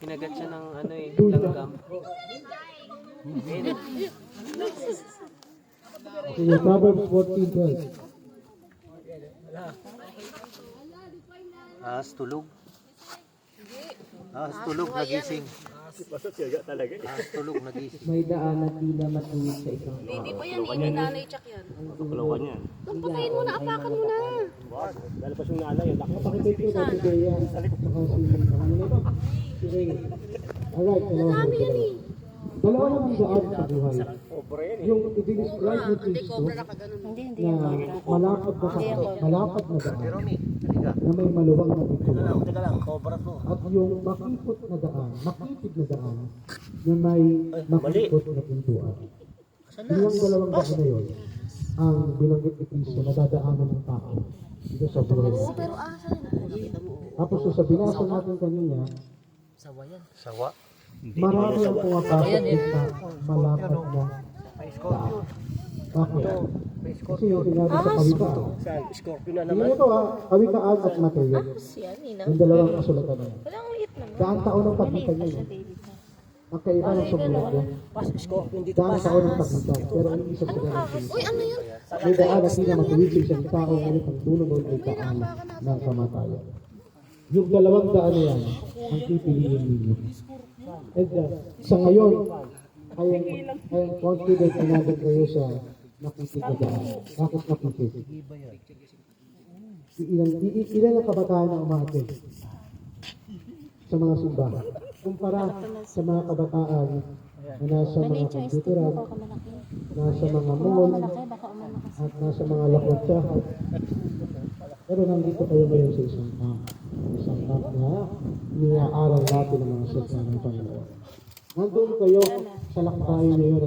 Kinagat siya ng ano eh, langgam. Sige, Proverbs 14:12. Ahas tulog. Ahas tulog, nagising. Ahas tulog, nagising. May daan na tila matuwid sa isang Hindi pa yan, hindi nanay check yan. Doon patayin mo na, apakan mo na. Pakitay ko na si Bea. Saka si, ano na ba? Alright, dalawa Dami yan eh. Dalawa lang ang daan sa buhay. Yung i-describe ni Hindi, cobra na ganun. Hindi, hindi. na malapad na daan, malapad na daan, na may maluwang na bituan. Teka lang, cobra to. At yung makipot na daan, makitid na daan, na may makipot na pintuan. Yung dalawang daan na yun, ang binanggit ni Cristo na dadaanan ng tao dito sa buhay. Oo, pero asa rin. Tapos so, sa binasa natin kanina, Sawa. marami ang pumapasok sa malapad na daan. Bakit? Kasi yung sinabi sa kawikaan. Tingnan ito ha, kawikaan at Mateo. Siya, Nina. Yung dalawang kasulatan na yun. Walang liit naman. Daan taon ang pagitan niya. Magkaiba ng subulat niya. Daan taon ang pagitan. Pero ang isip sa ganun. Uy, ano yun? May daan na sila matuwid sa isang tao ngunit ang dulo nun ay daan ng kamatayan. Yung dalawang daan na yan, ang pipiliin ninyo. And uh, sa ngayon, I am, I am confident na nandun kayo sa nakitid na daan. Bakit nakitid? Ilan, ilan ang kabataan na umatid sa mga simbahan? Kumpara sa mga kabataan na nasa mga komputeran, nasa mga mall, at nasa mga lakotsahan. Pero nandito kayo ngayon sa isang camp. Camp na niaaral natin ang mga salita ng Panginoon. Nandun kayo sa lakbayin ngayon